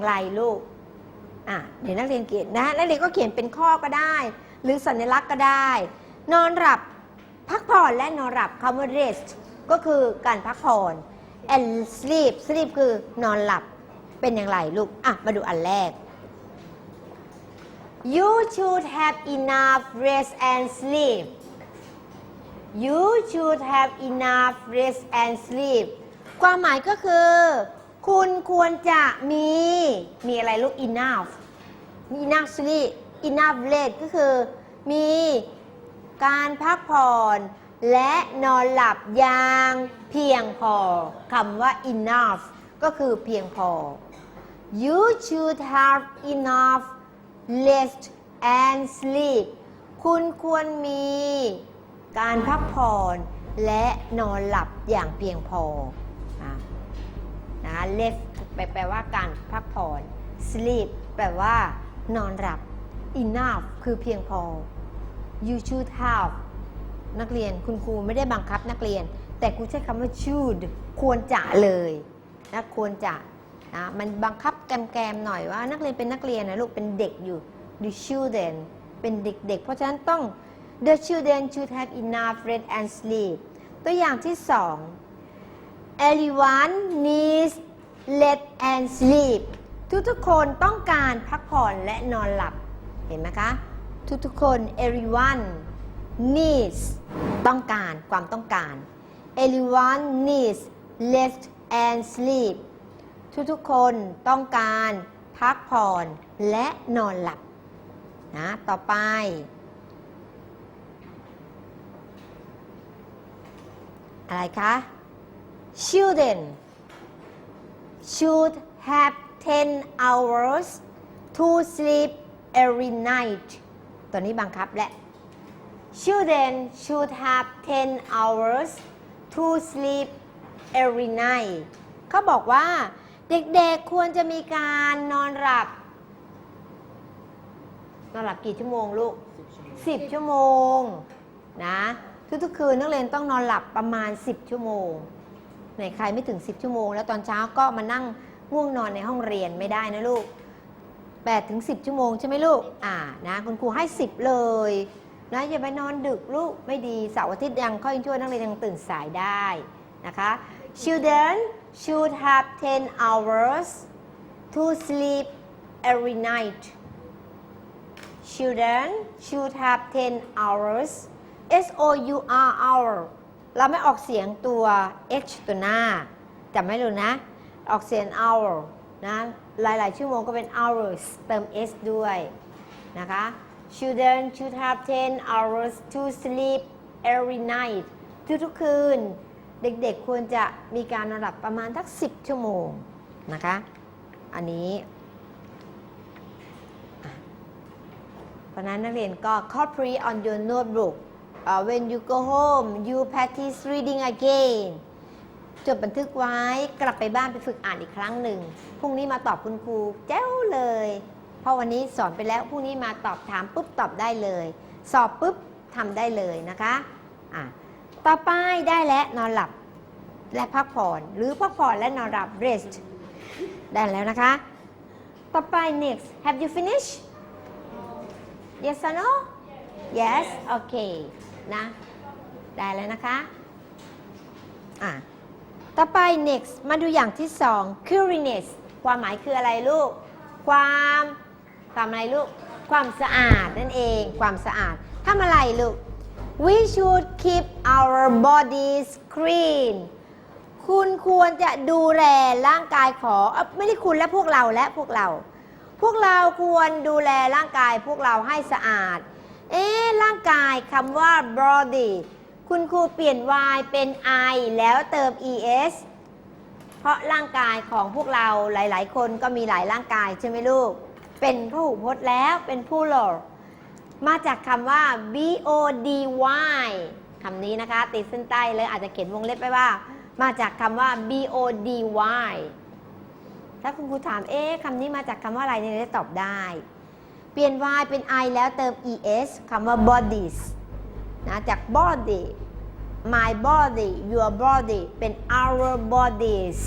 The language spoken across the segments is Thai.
อย่างไรลูกอะเดี๋ยวนักเรียนเขียนนะนักเรียนก็เขียนเป็นข้อก็ได้ หรือสัญลักษณ์ก็ได้ นอนหลับพักผ่อนและนอนหลับคำว่า rest ก็คือการพักผ่อน and sleep sleep คือนอนหลับเป็นอย่างไรลูก อะ มาดูอันแรก you should have enough rest and sleep you should have enough rest and sleep ความหมายก็คือ คุณควรจะมีมีอะไรลูก enough มี enough sleep enough rest ก็คือ มีการพักผ่อนและนอนหลับอย่างเพียงพอคำว่า enough ก็คือเพียงพอ you should have enough rest and sleep คุณควรมีการพักผ่อนและนอนหลับอย่างเพียงพอ rest แปลแปลว่าการพักผ่อน sleep แปลว่านอนหลับ enough คือเพียงพอ you should have นักเรียนคุณครูไม่ได้บังคับนักเรียน แต่ครูใช้คำว่า should ควรจะเลยนะควรจะนะมันบังคับแกมๆหน่อยว่านักเรียนเป็นนักเรียนนะลูกเป็นเด็กอยู่ the children เป็นเด็กๆ เพราะฉะนั้นต้อง the children should have enough rest and sleep ตัวอย่างที่สอง everyone needs rest and sleep ทุกๆคนต้องการพักผ่อนและนอนหลับ เห็นไหมคะ ทุกๆคน everyone needs ต้องการความต้องการ everyone needs rest and sleep ทุกๆคนต้องการพักผ่อนและนอนหลับนะต่อไป อะไรคะ children should have 10 hours to sleep every night ตัวนี้บังคับและ children should have 10 hours to sleep every night เขาบอกว่าเด็กๆควรจะมีการนอนหลับ นอนหลับกี่ชั่วโมงลูก 10 ชั่วโมงนะทุกๆคืนนักเรียนต้องนอนหลับประมาณ 10 ชั่วโมง ไหนใครไม่ถึง 10 ชั่วโมง แล้วตอนเช้าก็มานั่งง่วงนอนในห้องเรียนไม่ได้นะลูก8ถึง10 ชั่วโมงใช่ไหมลูกอ่านะคุณครูให้ 10 เลยนะอย่าไปนอนดึกลูกไม่ดีเสาร์อาทิตย์ยังค่อยช่วยนักเรียนยังตื่นสายได้นะคะ Children should have 10 hours to sleep every night Children should have 10 hours S O U R hour เราไม่ออกเสียงตัว H ตัวหน้าจำไม่รู้นะ ออกเสียง hour นะหลายๆชั่วโมงก็เป็น hours เติม S ด้วยนะคะ Children should have 10 hours to sleep every night ทุกๆคืน เด็กๆควรจะมีการนอนหลับประมาณทัก 10 ชั่วโมงนะคะ อันนี้ เพราะฉะนั้นนักเรียนก็ copy on your notebook uh, when you go home you practice reading again จดบันทึกไว้กลับไปบ้านไปฝึกอ่านอีกครั้งหนึ่งพรุ่งนี้มาตอบคุณครูแจ้วเลย เพราะวันนี้สอนไปแล้วพรุ่งนี้มาตอบถามปุ๊บตอบได้เลย สอบปุ๊บทำได้เลยนะคะอะต่อไปได้แล้วนอนหลับและพักผ่อน หรือพักผ่อนและนอนหลับ rest ได้แล้วนะคะ ต่อไป next have you finished Yes or no? Yes? Okay นะ ได้แล้วนะคะอะต่อไป next มาดูอย่างที่สอง cleanliness ความหมายคืออะไรลูก ความความอะไรลูก ความสะอาดนั่นเอง ความสะอาดทำอะไรลูก we should keep our bodies clean คุณควรจะดูแลร่างกายของไม่ได้คุณและพวกเราและพวกเรา พวกเราควรดูแลร่างกายพวกเราให้สะอาด เอ๊ะร่างกายคำว่า body คุณครูเปลี่ยน y เป็น i แล้วเติม es เพราะร่างกายของพวกเราหลาย ๆ คนก็มีหลายร่างกายใช่ไหมลูก เป็นพหูพจน์แล้วเป็นผู้หลอมาจากคำว่า body คำนี้นะคะติดเส้นใต้เลยอาจจะเขียนวงเล็บไว้ว่า มาจากคำว่า body ถ้าคุณครูถามเอ๊ะคำนี้มาจากคำว่าอะไรเนี่ยจะตอบได้ เปลี่ยน y เป็น i แล้วเติม es คำว่า bodies นะจาก body my body your body เป็น our bodies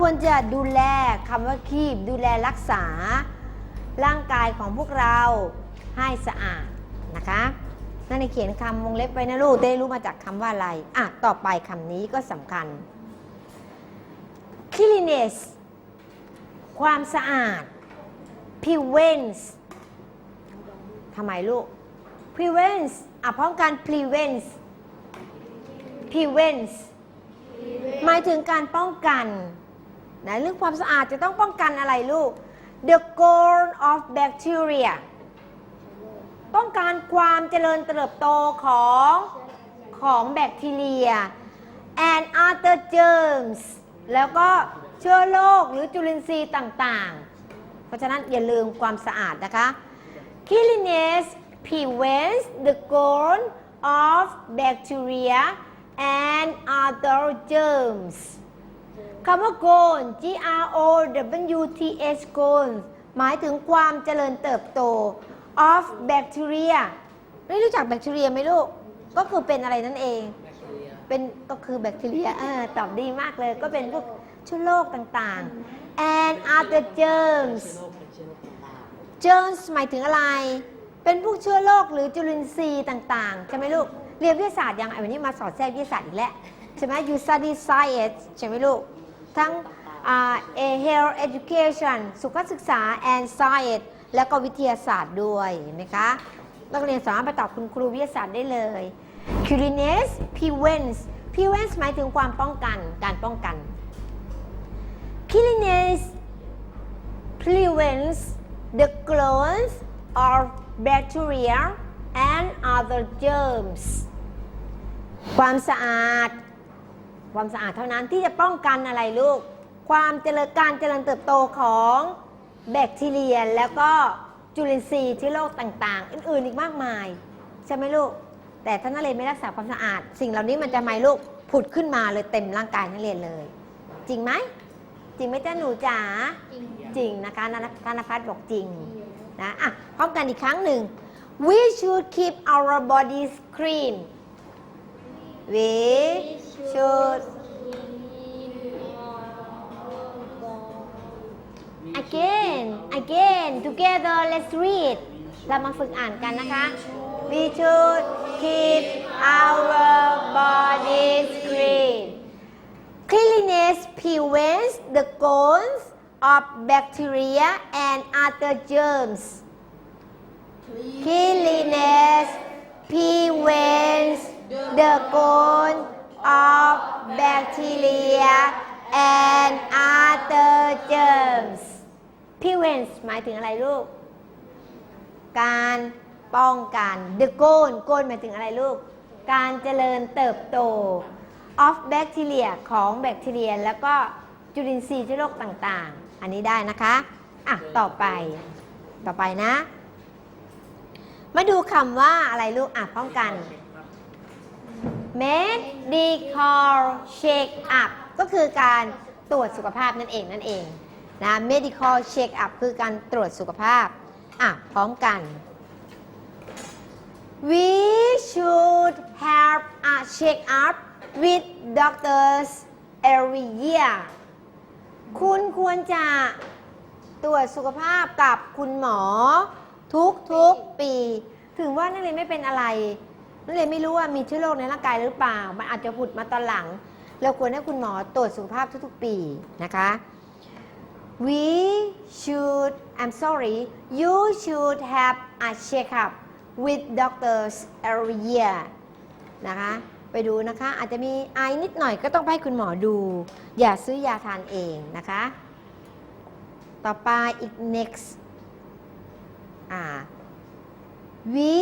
ควรจะดูแลคำว่า keep ดูแลรักษา ร่างกายของพวกเราให้สะอาดนะคะนั่นในเขียนคำวงเล็บไว้นะลูกได้รู้มาจากคำว่าอะไร อะ ต่อไปคำนี้ก็สำคัญ cleanliness ความสะอาด prevents ทำไมลูก prevents อะพร้อมกัน prevents prevents หมายถึงการป้องกันนะเรื่องความสะอาดจะต้องป้องกันอะไรลูก the growth of bacteria ป้องกันความเจริญเติบโตของของแบคทีเรีย and other germs แล้วก็เชื้อโรคหรือจุลินทรีย์ต่างๆ ราะฉะนั้นอย่าลืมความสะอาดนะคะ cleanliness prevents the growth of bacteria and other germs คำว่า growth G R O W T H growth หมายถึงความเจริญเติบโต of bacteria ไม่รู้จักแบคทีเรียไหมลูก ก็คือเป็นอะไรนั่นเอง เป็นก็คือแบคทีเรียเออตอบดีมากเลย ก็เป็นพวกเชื้อโรคต่างๆ and other germs germs หมายถึงอะไร เป็นพวกเชื้อโรคหรือจุลินทรีย์ต่างๆ ใช่ไหมลูก เรียนวิทยาศาสตร์ยังไงวันนี้มาสอนแทรกวิทยาศาสตร์อีกแล้วใช่ไหม you study science ใช่ไหมลูก ทั้งอ่า a health education สุขศึกษา and science แล้วก็วิทยาศาสตร์ด้วยเห็นไหมคะนักเรียนสามารถไปตอบคุณครูวิทยาศาสตร์ได้เลย cleanliness prevents prevents หมายถึงความป้องกัน การป้องกัน cleanliness prevents the growth of bacteria and other germs ความสะอาด ความสะอาดเท่านั้นที่จะป้องกันอะไรลูก ความเจริญการเจริญเติบโตของแบคทีเรีย แล้วก็จุลินทรีย์ที่โรคต่างๆ อื่นๆ อีกมากมาย ใช่ไหมลูก แต่ถ้านักเรียนไม่รักษาความสะอาด สิ่งเหล่านี้มันจะไม่ลูกผุดขึ้นมาเลยเต็มร่างกายนักเรียนเลย จริงไหม จริงไหมจ้าหนูจ๋าจริงนะคะนันธนพัฒน์บอกจริงนะอะพร้อมกันอีกครั้งหนึ่ง we should keep our bodies clean we should again again together let's read เรามาฝึกอ่านกันนะคะ we should keep our bodies clean Cleanliness prevents the growth of bacteria and other germs. Cleanliness prevents the growth of bacteria and other germs. Prevents หมายถึงอะไรลูก การป้องกัน the goal goal หมายถึงอะไรลูก การเจริญเติบโต of bacteria ของแบคทีเรียแล้วก็ จุลินทรีย์เชื้อโรคต่างๆ อันนี้ได้นะคะอะต่อไปต่อไปนะ มาดูคำว่าอะไรลูกอะพร้อมกัน medical check up ก็คือการตรวจสุขภาพนั่นเองนั่นเองนะ medical check up คือการตรวจสุขภาพอะพร้อมกัน we should have a check up with doctors every year คุณควรจะตรวจสุขภาพกับคุณหมอ ทุกทุกปี ถึงว่านักเรียนไม่เป็นอะไร นักเรียนไม่รู้ว่ามีเชื้อโรคในร่างกายหรือเปล่า มันอาจจะผุดมาตอนหลัง เราควรให้คุณหมอตรวจสุขภาพทุกๆปีนะคะ we should I'm sorry you should have a checkup with doctors every year นะคะ ไปดูนะคะ อาจจะมีไอนิดหน่อยก็ต้องไปให้คุณหมอดู อย่าซื้อยาทานเองนะคะ ต่อไปอีก next อ่า we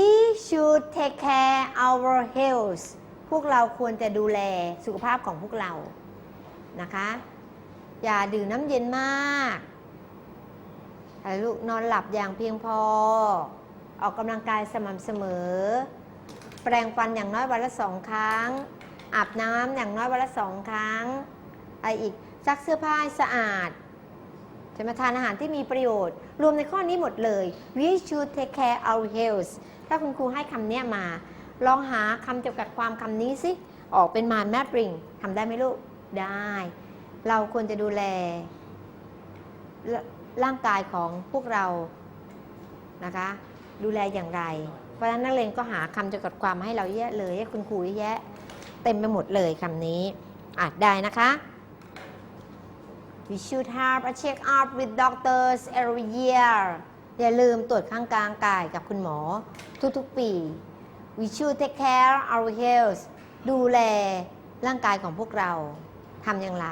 should take care our health พวกเราควรจะดูแลสุขภาพของพวกเรานะคะ อย่าดื่มน้ำเย็นมากลูกนอนหลับอย่างเพียงพอ ออกกำลังกายสม่ำเสมอ แปรงฟันอย่างน้อยวันละสองครั้ง อาบน้ำอย่างน้อยวันละสองครั้งอะไรอีกซักเสื้อผ้าสะอาดใช่ไหมทานอาหารที่มีประโยชน์ รวมในข้อนี้หมดเลย we should take care our health ถ้าคุณครูให้คำเนี้ยมา ลองหาคำจำกัดความคำนี้สิ ออกเป็นมานแมปริงทำได้ไหมลูก ได้ เราควรจะดูแล ร่างกายของพวกเรานะคะ ดูแลอย่างไร ราะฉะนั้นนักเรียนก็หาคำจำกัดความมาให้เราเยะเลยให้คุณครูแยะ เต็มไปหมดเลยคำนี้อาจได้นะคะ We should have a check up with doctors every year อย่าลืมตรวจข้างกลางกายกับคุณหมอ ทุกๆปี We should take care our health ดูแลร่างกายของพวกเราทำอย่างไร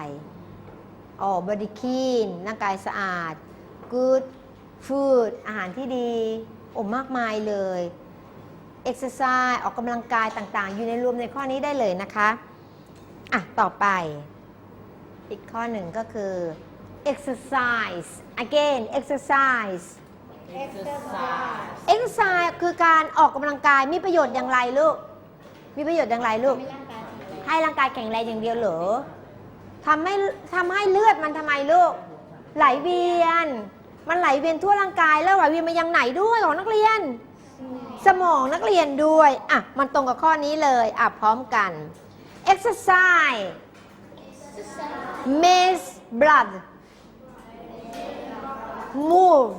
อ๋อ body clean ร่างกายสะอาด good food อาหารที่ดีโอ้มากมายเลย exercise ออกกำลังกายต่างๆ อยู่ในรวมในข้อนี้ได้เลยนะคะอะต่อไป อีกข้อหนึ่งก็คือ exercise again exercise exercise exercise คือการออกกำลังกายมีประโยชน์อย่างไรลูก มีประโยชน์อย่างไรลูก ให้ร่างกายแข็งแรงอย่างเดียวเหรอทำให้ทำให้เลือดมันทำไมลูก ไหลเวียน มันไหลเวียนทั่วร่างกายแล้วไหลเวียนมายังไหนด้วยของนักเรียน สมองนักเรียนด้วย อะ มันตรงกับข้อนี้เลย อะ พร้อมกัน exercise makes blood move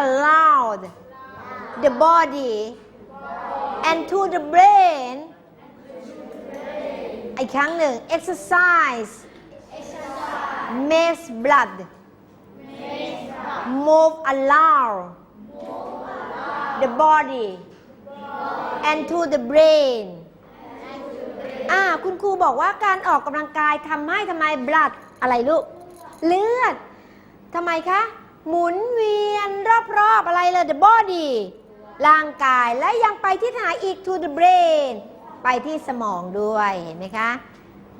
allowed the body and to the brain อีกครั้งหนึ่ง exercise makes blood move allow the body and to the brain อ่าคุณครูบอกว่าการออกกำลังกายทำให้ทำไม blood อะไรลูก เลือดทำไมคะ หมุนเวียนรอบๆ อะไรเลย the body ร่างกายและยังไปที่ไหนอีก to the brain ไปที่สมองด้วยเห็นไหมคะ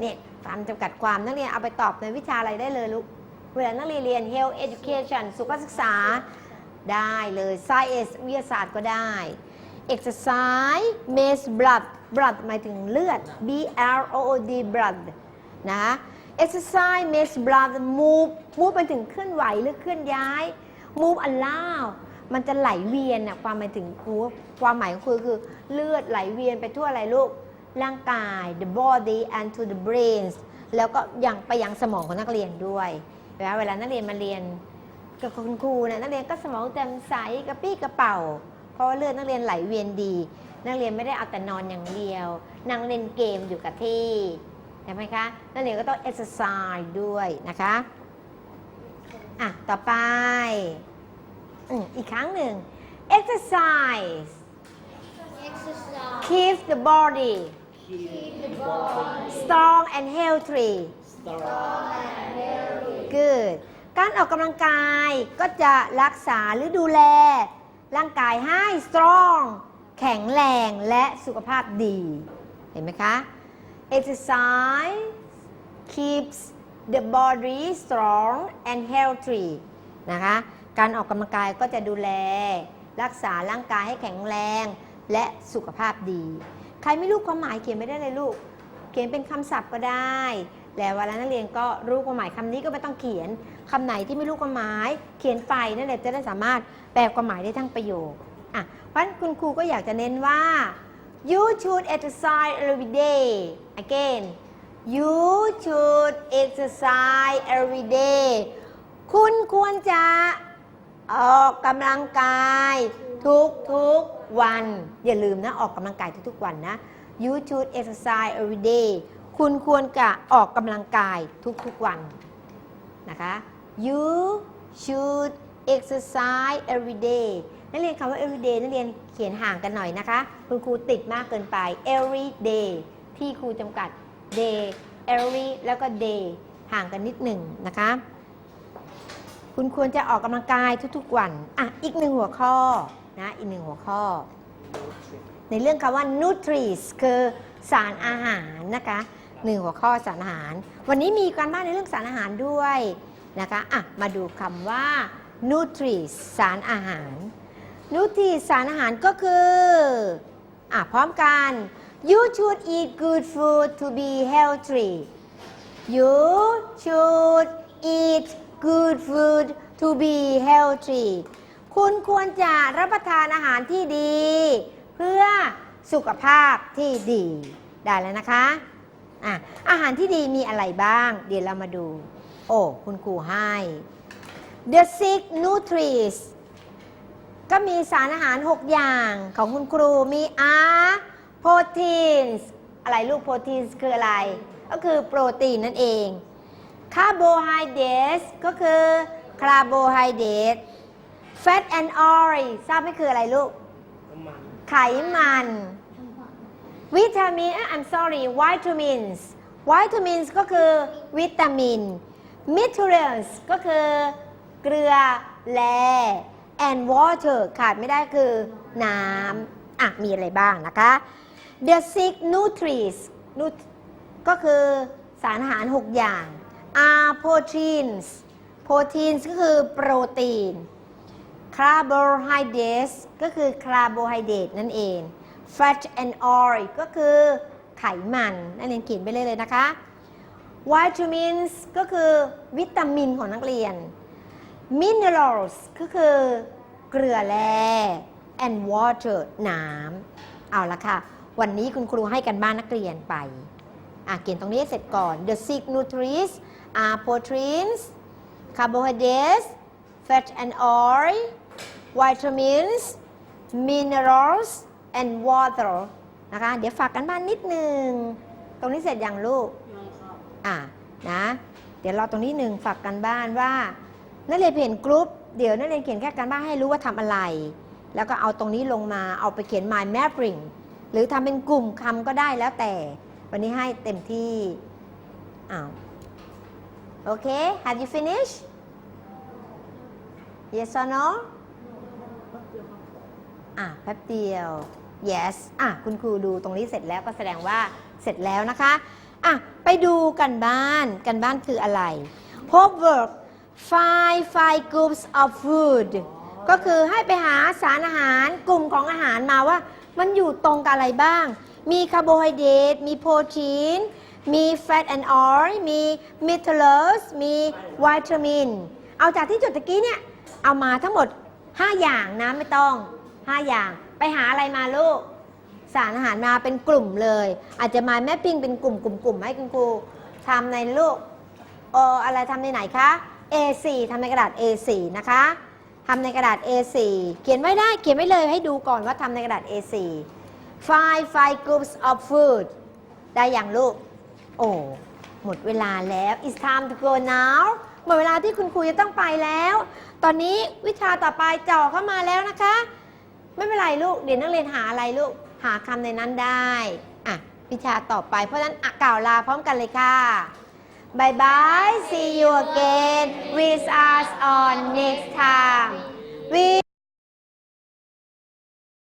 เนี่ยตามจำกัดความนักเรียนเอาไปตอบในวิชาอะไรได้เลยลูก เวลานักเรียนเรียน health education สุขศึกษา ได้เลย science วิทยาศาสตร์ก็ได้ exercise makes blood blood หมายถึงเลือด b l o o d blood นะ exercise makes blood move move ไปถึงเคลื่อนไหวหรือเคลื่อนย้าย move allow มันจะไหลเวียนน่ะความหมายถึงคูความหมายของครูคือเลือดไหลเวียนไปทั่วอะไรลูกร่างกาย the body and to the brains แล้วก็ยังไปยังสมองของนักเรียนด้วยเวลาเวลานักเรียนมาเรียน กับคุณครูเนี่ยนักเรียนก็สมองแจ่มใสกระปี้กระเป๋า เพราะว่าเลือดนักเรียนไหลเวียนดี นักเรียนไม่ได้เอาแต่นอนอย่างเดียว นั่งเล่นเกมอยู่กับที่ใช่ไหมคะนักเรียนก็ต้อง exercise ด้วยนะคะอะต่อไปอืมอีกครั้งหนึ่ง exercise exercise keeps the body keep the body strong and healthy strong and healthy good การออกกำลังกายก็จะรักษาหรือดูแล ร่างกายให้ strong แข็งแรงและสุขภาพดี เห็นไหมคะ exercise keeps the body strong and healthy นะคะ การออกกำลังกายก็จะดูแล รักษาร่างกายให้แข็งแรงและสุขภาพดี ใครไม่รู้ความหมายเขียนไม่ได้เลยลูก เขียนเป็นคำศัพท์ก็ได้ แล้วเวลานักเรียนก็รู้ความหมายคำนี้ก็ไม่ต้องเขียนคำไหนที่ไม่รู้ความหมาย เขียนไปนั่นแหละจะได้สามารถแปลความหมายได้ทั้งประโยคอะเพราะนั้นคุณครูก็อยากจะเน้นว่า you should exercise every day again you should exercise every day คุณควรจะออกกำลังกายทุกทุกวัน อย่าลืมนะ ออกกำลังกายทุกๆวันนะ you should exercise every day คุณควรจะออกกำลังกายทุกๆวันนะคะ you should exercise every day นักเรียนคำว่า every day นักเรียนเขียนห่างกันหน่อยนะคะ คุณครูติดมากเกินไป every day ที่ครูจำกัด day every แล้วก็ day ห่างกันนิดหนึ่งนะคะ คุณควรจะออกกำลังกายทุกๆวัน อะ อีกหนึ่งหัวข้อนะ อีกหนึ่งหัวข้อ ในเรื่องคำว่า nutrients คือสารอาหารนะคะ หนึ่งหัวข้อสารอาหาร วันนี้มีการบ้านในเรื่องสารอาหารด้วยนะคะอะมาดูคำว่า nutri สารอาหาร nutri สารอาหารก็คืออะพร้อมกัน you should eat good food to be healthy You should eat good food to be healthy คุณควรจะรับประทานอาหารที่ดี เพื่อสุขภาพที่ดี ได้แล้วนะคะ อะอาหารที่ดีมีอะไรบ้าง เดี๋ยวเรามาดู โอ้คุณครูให้ The six nutries ก็มีสารอาหาร 6 อย่างของคุณครูมี R proteins อะไรลูก proteins คืออะไร ก็คือโปรตีนนั่นเอง carbohydrates ก็คือคาร์โบไฮเดรต fat and oil ทราบไหมคืออะไรลูกน้ำมันไขมัน วิตามิน I'm sorry vitamins vitamins ก็คือวิตามิน minerals ก็คือเกลือแร่ and water ขาดไม่ได้คือน้ำอะมีอะไรบ้างนะคะ the six nutries nut ก็คือสารอาหาร 6 อย่าง are proteins proteins ก็คือโปรตีน carbohydrates ก็คือคาร์โบไฮเดรตนั่นเอง fat and oil ก็คือไขมันนักเรียนเขียนไปเลยเลยนะคะ vitamins ก็คือวิตามินของนักเรียน minerals ก็คือเกลือแร่ and water น้ำเอาละค่ะ วันนี้คุณครูให้กันบ้านนักเรียนไปอะเขียนตรงนี้เสร็จก่อน the six nutrients are proteins carbohydrates fat and oil vitamins minerals and water นะคะ เดี๋ยวฝากกันบ้านนิดนึง ตรงนี้เสร็จยังลูกยังครับอะนะ เดี๋ยวเราตรงนี้หนึ่งฝากกันบ้านว่า นักเรียนเขียนกรุ๊ป เดี๋ยวนักเรียนเขียนแค่การบ้านให้รู้ว่าทำอะไร แล้วก็เอาตรงนี้ลงมา เอาไปเขียน mind mapping หรือทำเป็นกลุ่มคำก็ได้แล้วแต่ วันนี้ให้เต็มที่ อ้าว โอเค have you finished yes or no อะแป๊บเดียว yes อะคุณครูดูตรงนี้เสร็จแล้วก็แสดงว่าเสร็จแล้วนะคะอะไปดูกันบ้านกันบ้านคืออะไร homework five five groups of food ก็คือให้ไปหาสารอาหารกลุ่มของอาหารมาว่า มันอยู่ตรงกับอะไรบ้าง มีคาร์โบไฮเดรตมีโปรตีน มี fat and oil มี minerals มีวิตามิน เอาจากที่จุดตะกี้เนี่ย เอามาทั้งหมด 5 อย่างนะไม่ต้อง 5 อย่าง ไปหาอะไรมาลูก สารอาหารมาเป็นกลุ่มเลย อาจจะมาแม่ปิ้งเป็นกลุ่มกลุ่มกลุ่มให้คุณครูทำในลูกเอออะไรทำในไหนคะ A4 ทำในกระดาษ A4 นะคะทำในกระดาษ A4 เขียนไว้ได้เขียนไว้เลยให้ดูก่อนว่าทำในกระดาษ A4 five five groups of food ได้อย่างลูก โอ้หมดเวลาแล้ว it's time to go now หมดเวลาที่คุณครูจะต้องไปแล้ว ตอนนี้วิชาต่อไปจ่อเข้ามาแล้วนะคะ ไม่เป็นไรลูกเดี๋ยวนักเรียนหาอะไรลูกหาคำในนั้นได้อะวิชาต่อไปเพราะฉะนั้นอะกล่าวลาพร้อมกันเลยค่ะ bye bye see you again with us on next time we